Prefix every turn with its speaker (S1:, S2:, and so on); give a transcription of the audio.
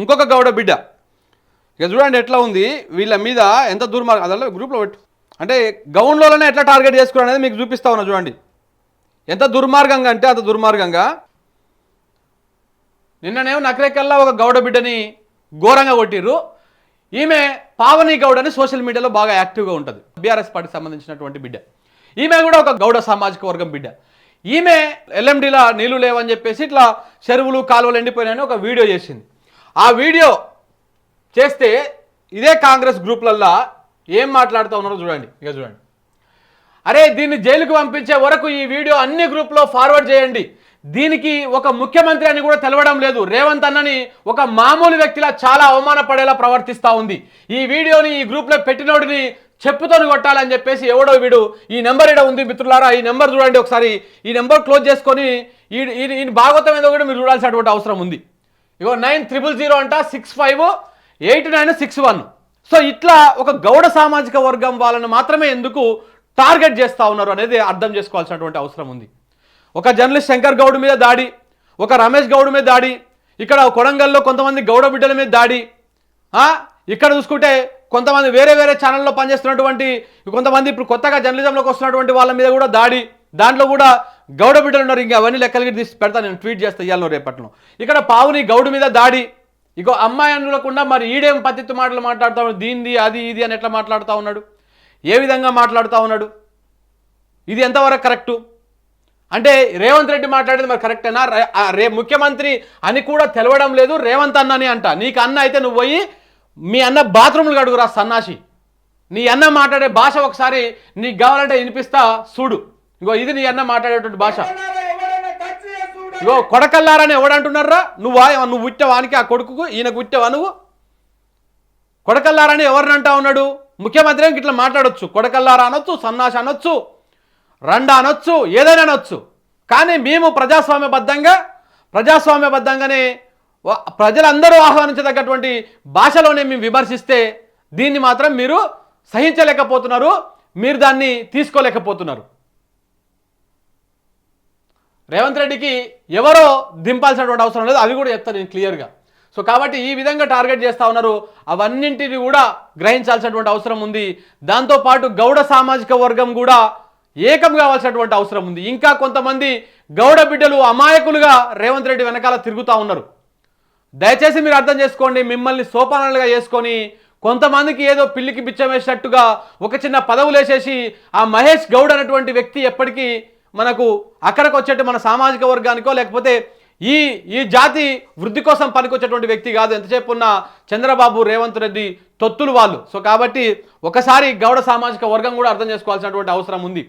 S1: ఇంకొక గౌడ బిడ్డ. ఇక చూడండి ఎట్లా ఉంది వీళ్ళ మీద ఎంత దుర్మార్గం అదే గ్రూప్లో పెట్టు. అంటే గౌన్లోనే ఎట్లా టార్గెట్ చేసుకున్నారు అనేది మీకు చూపిస్తా ఉన్నా చూడండి. ఎంత దుర్మార్గంగా అంటే అంత దుర్మార్గంగా. నిన్ననేమో నకరేకల్లా ఒక గౌడ బిడ్డని ఘోరంగా కొట్టిర్రు. ఈమె పావని గౌడ్ అని సోషల్ మీడియాలో బాగా యాక్టివ్గా ఉంటుంది. బీఆర్ఎస్ పార్టీకి సంబంధించినటువంటి బిడ్డ. ఈమె కూడా ఒక గౌడ సామాజిక వర్గం బిడ్డ. ఈమె ఎల్ఎండిలా నీళ్ళు లేవని చెప్పేసి ఇట్లా చెరువులు కాలువలు ఎండిపోయినాయని ఒక వీడియో చేసింది. ఆ వీడియో చేస్తే ఇదే కాంగ్రెస్ గ్రూప్లల్లా ఏం మాట్లాడుతూ ఉన్నారో చూడండి ఇక చూడండి. అరే దీన్ని జైలుకు పంపించే వరకు ఈ వీడియో అన్ని గ్రూప్లో ఫార్వర్డ్ చేయండి. దీనికి ఒక ముఖ్యమంత్రి అని కూడా తెలవడం లేదు. రేవంత్ అన్నని ఒక మామూలు వ్యక్తిలా చాలా అవమానపడేలా ప్రవర్తిస్తూ ఉంది. ఈ వీడియోని ఈ గ్రూప్లో పెట్టినోడిని చెప్పుతోని కొట్టాలని చెప్పేసి ఎవడో వీడు ఈ నెంబర్ ఇక్కడ ఉంది మిత్రులారా ఈ నెంబర్ చూడండి ఒకసారి. ఈ నెంబర్ క్లోజ్ చేసుకొని ఈ ఈ భాగవతం ఏదో కూడా మీరు చూడాల్సినటువంటి అవసరం ఉంది. ఇగో నైన్ త్రిబుల్ జీరో అంట six five eight nine six one. So ఇట్లా ఒక గౌడ సామాజిక వర్గం వాళ్ళని మాత్రమే ఎందుకు టార్గెట్ చేస్తూ ఉన్నారు అనేది అర్థం చేసుకోవాల్సినటువంటి అవసరం ఉంది. ఒక జర్నలిస్ట్ శంకర్ గౌడ్ మీద దాడి ఒక రమేష్ గౌడ్ మీద దాడి ఇక్కడ కొడంగల్లో కొంతమంది గౌడ బిడ్డల మీద దాడి ఇక్కడ చూసుకుంటే కొంతమంది వేరే వేరే ఛానల్లో పనిచేస్తున్నటువంటి కొంతమంది ఇప్పుడు కొత్తగా జర్నలిజంలోకి వస్తున్నటువంటి వాళ్ళ మీద కూడా దాడి దాంట్లో కూడా గౌడ బిడ్డలు ఉన్నారు ఇంకా అవన్నీ లెక్కలకి తీసి పెడతా నేను ట్వీట్ చేస్తా ఇవ్వాలి రేపట్లో. ఇక్కడ పావుని గౌడు మీద దాడి. ఇగో అమ్మాయి అనుకోకుండా మరి ఈడేం పత్తిత్తు మాటలు మాట్లాడుతూ ఉన్నాడు? దీనిది అది ఇది అని ఎట్లా మాట్లాడుతూ ఉన్నాడు? ఏ విధంగా మాట్లాడుతూ ఉన్నాడు? ఇది ఎంతవరకు కరెక్టు? అంటే రేవంత్ రెడ్డి మాట్లాడేది మరి కరెక్టేనా? రే- రే ముఖ్యమంత్రి అని కూడా తెలవడం లేదు రేవంత్ అన్నని అంట. నీకు అన్న అయితే నువ్వు పోయి మీ అన్న బాత్రూమ్లు కడుగురా సన్నాసి. నీ అన్న మాట్లాడే భాష ఒకసారి నీకు కావాలంటే వినిపిస్తా చూడు. ఇగో ఇది నీ అన్న మాట్లాడేటువంటి భాష. ఇగో కొడకల్లారని ఎవడంటున్నారా? నువ్వా నువ్వు పుట్టావా వానికి ఆ కొడుకుకు ఈయనకు పుట్టావా నువ్వు? కొడకల్లారని ఎవరిని అంటా ఉన్నాడు? ముఖ్యమంత్రి ఇట్లా మాట్లాడొచ్చు. కొడకల్లారా అనొచ్చు సన్నాసి అనొచ్చు రండా అనొచ్చు ఏదైనా అనొచ్చు. కానీ మేము ప్రజాస్వామ్యబద్ధంగా ప్రజాస్వామ్యబద్ధంగానే ప్రజలందరూ ఆహ్వానించదగ్గటువంటి భాషలోనే మేము విమర్శిస్తే దీన్ని మాత్రం మీరు సహించలేకపోతున్నారు మీరు దాన్ని తీసుకోలేకపోతున్నారు. రేవంత్ రెడ్డికి ఎవరో దింపాల్సినటువంటి అవసరం లేదు. అది కూడా చెప్తాను నేను క్లియర్గా సో కాబట్టి ఈ విధంగా టార్గెట్ చేస్తూ ఉన్నారు. అవన్నింటిని కూడా గ్రహించాల్సినటువంటి అవసరం ఉంది. దాంతోపాటు గౌడ సామాజిక వర్గం కూడా ఏకం కావాల్సినటువంటి అవసరం ఉంది. ఇంకా కొంతమంది గౌడ బిడ్డలు అమాయకులుగా రేవంత్ రెడ్డి వెనకాల తిరుగుతూ ఉన్నారు. దయచేసి మీరు అర్థం చేసుకోండి మిమ్మల్ని సోపానాలుగా చేసుకొని కొంతమందికి ఏదో పిల్లికి బిచ్చం వేసినట్టుగా ఒక చిన్న పదవులు వేసేసి ఆ మహేష్ గౌడ్ అనేటువంటి వ్యక్తి ఎప్పటికీ మనకు అక్కడికి వచ్చేట్టు మన సామాజిక వర్గానికో లేకపోతే ఈ ఈ జాతి వృద్ధి కోసం పనికొచ్చేటువంటి వ్యక్తి కాదు. ఎంతసేపు ఉన్న చంద్రబాబు రేవంత్ రెడ్డి తొత్తులు వాళ్ళు. సో కాబట్టి ఒకసారి గౌడ సామాజిక వర్గం కూడా అర్థం చేసుకోవాల్సినటువంటి అవసరం ఉంది.